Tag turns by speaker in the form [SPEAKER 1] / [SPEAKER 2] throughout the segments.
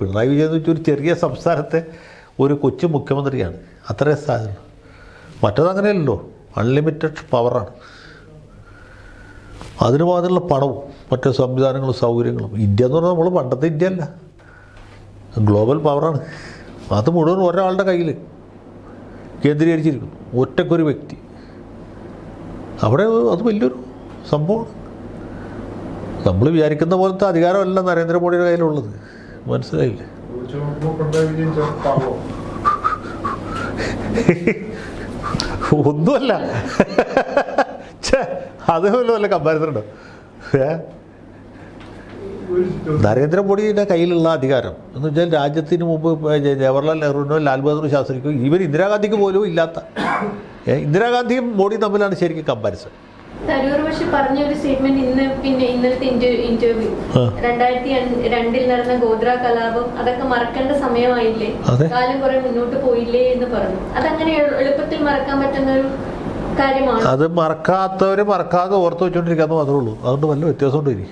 [SPEAKER 1] പിണറായി വിജയൻ എന്ന് വെച്ചാൽ ഒരു ചെറിയ സംസ്ഥാനത്തെ ഒരു കൊച്ചു മുഖ്യമന്ത്രിയാണ്. അത്രേ സാധനം മറ്റതങ്ങനെയല്ലോ അൺലിമിറ്റഡ് പവറാണ് അതിന് മാത്രമുള്ള പണവും മറ്റ് സംവിധാനങ്ങളും സൗകര്യങ്ങളും. ഇന്ത്യ എന്ന് പറഞ്ഞാൽ നമ്മൾ പണ്ടത്തെ ഇന്ത്യ അല്ല. ഗ്ലോബൽ പവറാണ് അത് മുഴുവൻ ഒരാളുടെ കയ്യിൽ കേന്ദ്രീകരിച്ചിരിക്കുന്നു. ഒറ്റക്കൊരു വ്യക്തി. അവിടെ അത് വലിയൊരു സംഭവമാണ്. നമ്മൾ വിചാരിക്കുന്ന പോലത്തെ അധികാരമല്ല നരേന്ദ്രമോദിയുടെ കയ്യിലുള്ളത്. മനസ്സിലായില്ലേ? ഒന്നുമല്ല. അതേപോലെ വല്ല കമ്പാരിസൺ ഏ? നരേന്ദ്രമോദിയുടെ കയ്യിലുള്ള അധികാരം എന്ന് വെച്ചാൽ രാജ്യത്തിന് മുമ്പ് ജവഹർലാൽ നെഹ്റുവിനോ ലാൽ ബഹദൂർ ശാസ്ത്രിക്കോ ഇവർ ഇന്ദിരാഗാന്ധിക്ക് പോലും ഇല്ലാത്ത. ഇന്ദിരാഗാന്ധിയും മോഡിയും തമ്മിലാണ് ശരിക്കും കമ്പാരിസൺ
[SPEAKER 2] തരൂർ പക്ഷെ പറഞ്ഞ ഒരു സ്റ്റേറ്റ്മെന്റ് ഇന്ന് പിന്നെ ഇന്നലത്തെ ഇന്റർവ്യൂ. രണ്ടായിരത്തി രണ്ടിൽ നടന്ന ഗോദ്ര കലാപം അതൊക്കെ മറക്കേണ്ട സമയമായില്ലേ? കാലം കുറെ മുന്നോട്ട് പോയില്ലേ എന്ന് പറഞ്ഞു. അതങ്ങനെ എളുപ്പത്തിൽ മറക്കാൻ പറ്റുന്ന ഒരു കാര്യമാണ്.
[SPEAKER 1] അത് മറക്കാത്തവര് മറക്കാതെ ഓർത്ത് വെച്ചോണ്ടിരിക്കാന്ന് മാത്രമേ ഉള്ളൂ. അതുകൊണ്ട് വല്ല വ്യത്യാസമുണ്ട് ഇനി?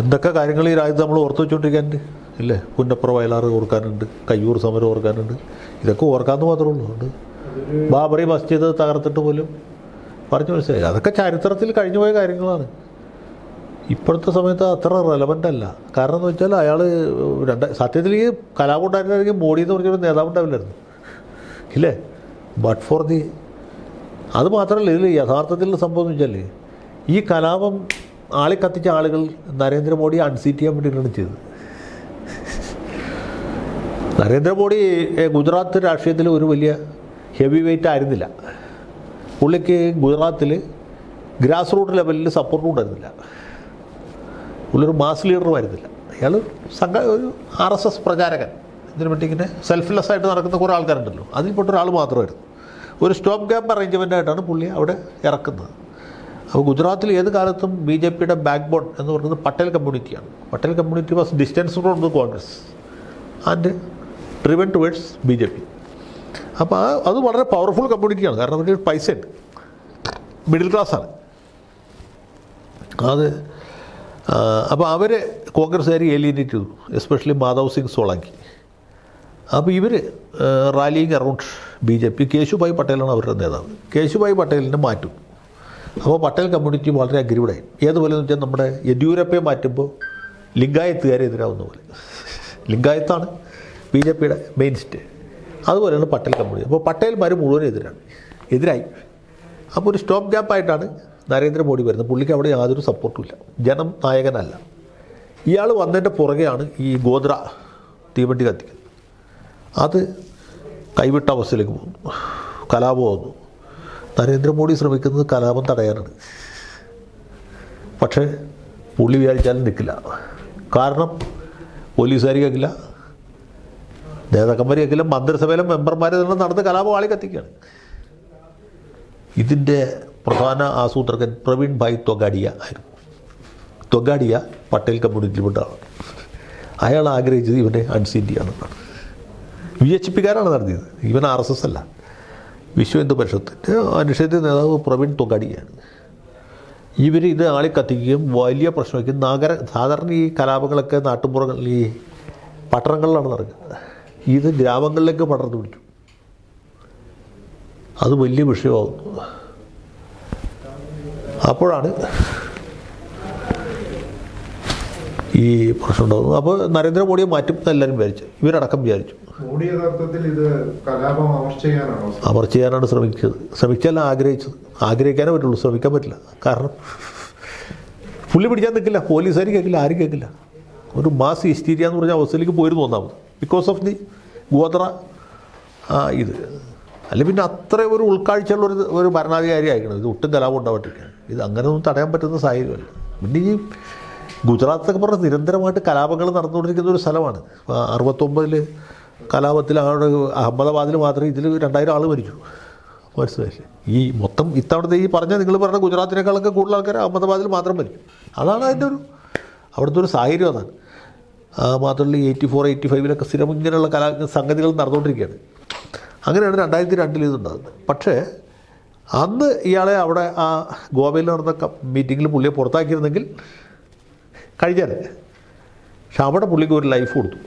[SPEAKER 1] എന്തൊക്കെ കാര്യങ്ങൾ ഈ രാജ്യത്ത് നമ്മൾ ഓർത്ത് വെച്ചോണ്ടിരിക്കാനുണ്ട്? ഇല്ലേ? പുന്നപ്പുറ വയലാറ് ഓർക്കാനുണ്ട് കയ്യൂർ സമരം ഓർക്കാനുണ്ട്. ഇതൊക്കെ ഓർക്കാമെന്ന് മാത്രമേ ഉള്ളൂ. ബാബറി മസ്ജിദ് തകർത്തിട്ട് പോലും പറഞ്ഞു മനസ്സിലായി. അതൊക്കെ ചരിത്രത്തിൽ കഴിഞ്ഞുപോയ കാര്യങ്ങളാണ്. ഇപ്പോഴത്തെ സമയത്ത് അത്ര റെലവന്റ് അല്ല. കാരണം എന്ന് വെച്ചാൽ അയാൾ രണ്ട് സത്യത്തിൽ ഈ കലാപം ഉണ്ടായിരുന്നെങ്കിൽ മോഡി എന്ന് പറഞ്ഞൊരു നേതാവ് ഉണ്ടാവില്ലായിരുന്നു. ഇല്ലേ? ബട്ട് ഫോർ ദി അത് മാത്രമല്ല ഇതിൽ യഥാർത്ഥത്തിൽ സംഭവം എന്ന് വെച്ചാൽ ഈ കലാപം ആളെ കത്തിച്ച ആളുകൾ നരേന്ദ്രമോദി അൺസീറ്റ് ചെയ്യാൻ വേണ്ടിയിട്ടാണ് ചെയ്തത്. നരേന്ദ്രമോദി ഗുജറാത്ത് രാഷ്ട്രീയത്തിൽ ഒരു വലിയ ഹെവി വെയിറ്റ് ആയിരുന്നില്ല. പുള്ളിക്ക് ഗുജറാത്തിൽ ഗ്രാസ് റൂട്ട് ലെവലിൽ സപ്പോർട്ട് ഉണ്ടായിരുന്നില്ല പുള്ളിയൊരു മാസ് ലീഡർ വരുന്നില്ല അയാൾ സംഘ ഒരു ആർ എസ് എസ് പ്രചാരകൻ. ഇതിനു വേണ്ടി ഇങ്ങനെ സെൽഫ്ലെസ് ആയിട്ട് നടക്കുന്ന കുറേ ആൾക്കാരുണ്ടല്ലോ. അതിൽപ്പെട്ട ഒരാൾ മാത്രമായിരുന്നു. ഒരു സ്റ്റോപ്പ് ഗ്യാപ്പ് അറേഞ്ച്മെന്റ് ആയിട്ടാണ് പുള്ളി അവിടെ ഇറക്കുന്നത്. അപ്പോൾ ഗുജറാത്തിൽ ഏത് കാലത്തും ബി ജെ പിയുടെ ബാക്ക് ബോൺ എന്ന് പറയുന്നത് Patel കമ്മ്യൂണിറ്റിയാണ് Patel community was distance from the Congress and driven towards B J P. അപ്പോൾ ആ അത് വളരെ പവർഫുൾ കമ്മ്യൂണിറ്റിയാണ് കാരണം അവരുടെ പൈസ ഉണ്ട്. മിഡിൽ ക്ലാസ്സാണ് അത് അപ്പോൾ അവരെ കോൺഗ്രസ്സുകാർ ഏലിയനേറ്റ് ചെയ്തു. എസ്പെഷ്യലി മാധവ് സിംഗ് സോളാങ്കി. അപ്പോൾ ഇവർ rallying around B J P. Keshubhai പട്ടേലാണ് അവരുടെ നേതാവ്. കേശുഭായ് പട്ടേലിനെ മാറ്റും. അപ്പോൾ പട്ടേൽ കമ്മ്യൂണിറ്റി വളരെ അഗ്രീവഡായി ഏതുപോലെ എന്ന് വെച്ചാൽ നമ്മുടെ യെദ്യൂരപ്പയെ മാറ്റുമ്പോൾ ലിംഗായത്തുകാരെ എതിരാവുന്ന പോലെ. ലിംഗായത്താണ് ബി ജെ പിയുടെ മെയിൻ സ്റ്റേ അതുപോലെയാണ് പട്ടേൽ കമ്പനി അപ്പോൾ പട്ടേൽമാർ മുഴുവൻ എതിരാണ്. എതിരായി. അപ്പോൾ ഒരു സ്റ്റോപ്പ് ഗ്യാപ്പായിട്ടാണ് നരേന്ദ്രമോദി വരുന്നത്. പുള്ളിക്ക് അവിടെ യാതൊരു സപ്പോർട്ടും ഇല്ല. ജനം നായകനല്ല. ഇയാൾ വന്നതിന്റെ പുറകെയാണ് ഈ ഗോദ്ര തീവണ്ടി കത്തിക്കൽ അത് കൈവിട്ട അവസ്ഥയിലേക്ക് പോകുന്നു. കലാപം വന്നു നരേന്ദ്രമോദി ശ്രമിക്കുന്നത് കലാപം തടയാനാണ്. പക്ഷേ പുള്ളി വിചാരിച്ചാലും നിൽക്കില്ല കാരണം പോലീസുകാർ കേൾക്കില്ല നേതാക്കന്മാർ മന്ത്രിസഭയിലും മെമ്പർമാരെ തന്നെ നടന്ന് കലാപം ആളി കത്തിക്കുകയാണ് ഇതിന്റെ പ്രധാന ആസൂത്രകൻ പ്രവീൺ ഭായ് തൊഗാഡിയ ആയിരുന്നു. തൊഗാഡിയ പട്ടേൽ കമ്മ്യൂണിറ്റിയിൽപ്പെട്ട ആളാണ് അയാൾ ആഗ്രഹിച്ചത് ഇവനെ അൺസീറ്റ് ചെയ്യാമെന്നാണ് വി എച്ച് പിക്കാരാണ് നടത്തിയത്. ഇവൻ ആർ എസ് എസ് അല്ല. വിശ്വ ഹിന്ദു പരിഷത്തിന്റെ അനുഷേധ നേതാവ് പ്രവീൺ തൊഗാഡിയാണ്. ഇവർ ഇത് ആളി കത്തിക്കുകയും വലിയ പ്രശ്നമാക്കി നഗര സാധാരണ ഈ കലാപങ്ങളൊക്കെ നാട്ടുമ്പുറങ്ങളിൽ ഈ പട്ടണങ്ങളിലാണ് നടക്കുന്നത്. ഇത് ഗ്രാമങ്ങളിലേക്ക് പടർന്നു പിടിച്ചു. അത് വലിയ വിഷയമാകുന്നു അപ്പോഴാണ് ഈ പ്രശ്നം ഉണ്ടാകുന്നത്. അപ്പോൾ നരേന്ദ്രമോദിയെ മാറ്റും എല്ലാവരും വിചാരിച്ചു. ഇവരടക്കം വിചാരിച്ചു.
[SPEAKER 3] മോഡി യഥാർത്ഥത്തിൽ ഇത് കലാപം അമർച്ച ചെയ്യാനാണോ?
[SPEAKER 1] അവർ ചെയ്യാനാണ് ശ്രമിച്ചത്. ശ്രമിച്ചല്ല ആഗ്രഹിച്ചത്. ആഗ്രഹിക്കാനേ പറ്റുള്ളൂ. ശ്രമിക്കാൻ പറ്റില്ല. കാരണം പുള്ളി പിടിക്കാൻ നിൽക്കില്ല. പോലീസുകാർ കേൾക്കില്ല. ആരും കേൾക്കില്ല. ഒരു മാസ് ഹിസ്റ്റീരിയ എന്ന് പറഞ്ഞ അവസ്ഥയിലേക്ക് പോയിരുന്നു ഒന്നാമത്. ബിക്കോസ് ഓഫ് ദി ഗോത്ര ഇത്. അല്ലെ പിന്നെ അത്ര ഒരു ഉൾക്കാഴ്ചയുള്ള ഒരു ഒരു ഭരണാധികാരി ആയിരിക്കണം. ഇത് ഒട്ടും കലാപം ഉണ്ടാവട്ടില്ല ഇത് അങ്ങനെയൊന്നും തടയാൻ പറ്റുന്ന സാഹചര്യമല്ല. പിന്നെ ഈ ഗുജറാത്തൊക്കെ പറഞ്ഞാൽ നിരന്തരമായിട്ട് കലാപങ്ങൾ നടന്നുകൊണ്ടിരിക്കുന്ന ഒരു സ്ഥലമാണ്. അറുപത്തൊമ്പതിൽ കലാപത്തിൽ അവിടെ അഹമ്മദാബാദിൽ മാത്രമേ ഇതിൽ രണ്ടായിരം ആൾ മരിച്ചു. മനസ്സിലായില്ലേ? ഈ മൊത്തം ഇത്തവണത്തെ ഈ പറഞ്ഞ നിങ്ങൾ പറഞ്ഞ ഗുജറാത്തിനേക്കാളൊക്കെ കൂടുതൽ ആൾക്കാർ അഹമ്മദാബാദിൽ മാത്രം മരിക്കും. അതാണ് അതിന്റെ ഒരു അവിടുത്തെ ഒരു സാഹചര്യം അതാണ്. മാത്രമല്ല എയ്റ്റി ഫോർ എയ്റ്റി ഫൈവിലൊക്കെ സ്ഥിരം ഇങ്ങനെയുള്ള കലാ സംഗതികൾ നടന്നുകൊണ്ടിരിക്കുകയാണ്. അങ്ങനെയാണ് രണ്ടായിരത്തി രണ്ടിൽ ഇതുണ്ടാകുന്നത്. പക്ഷേ അന്ന് ഇയാളെ അവിടെ ആ ഗോവയിൽ നടന്ന മീറ്റിങ്ങിൽ പുള്ളിയെ പുറത്താക്കിയിരുന്നെങ്കിൽ കഴിഞ്ഞാൽ പക്ഷെ അവിടെ പുള്ളിക്ക് ഒരു ലൈഫ് കൊടുത്തു.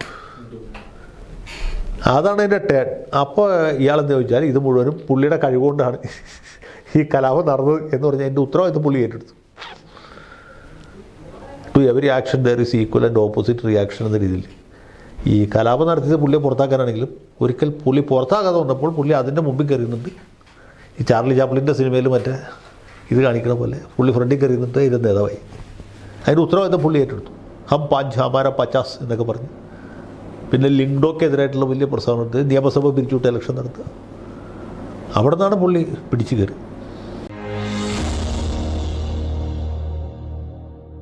[SPEAKER 1] അതാണ് എന്റെ ടേൺ. അപ്പോൾ ഇയാളെന്ന് ചോദിച്ചാൽ ഇത് മുഴുവനും പുള്ളിയുടെ കഴിവുകൊണ്ടാണ് ഈ കലാപം നടന്നത് എന്ന് പറഞ്ഞാൽ എന്റെ ഉത്തരവാദിത്വം പുള്ളി ഏറ്റെടുത്തു. To every action there is equal and opposite reaction എന്ന രീതിയിൽ. ഈ കലാപം നടത്തിയത് പുള്ളിയെ പുറത്താക്കാനാണെങ്കിലും ഒരിക്കൽ പുള്ളി പുറത്താകാതെ വന്നപ്പോൾ പുള്ളി അതിന്റെ മുമ്പിൽ കയറിയുന്നുണ്ട് ഈ ചാർലി ചാപ്ലിന്റെ സിനിമയിൽ മറ്റേ ഇത് കാണിക്കണ പോലെ പുള്ളി ഫ്രണ്ടിൽ കയറിയുന്നുണ്ട് ഇത് നേതാവായി. അതിന്റെ ഉത്തരവാദിത്തം പുള്ളി ഏറ്റെടുത്തു. ഹം പാഞ്ച് ഹമാര പച്ചാസ് എന്നൊക്കെ പറഞ്ഞ്. പിന്നെ ലിങ്ഡോക്കെതിരായിട്ടുള്ള വലിയ പ്രസ്താവന നിയമസഭ പിരിച്ചുവിട്ട് ഇലക്ഷൻ നടത്തുക. അവിടെ നിന്നാണ് പുള്ളി പിടിച്ചു കയറി.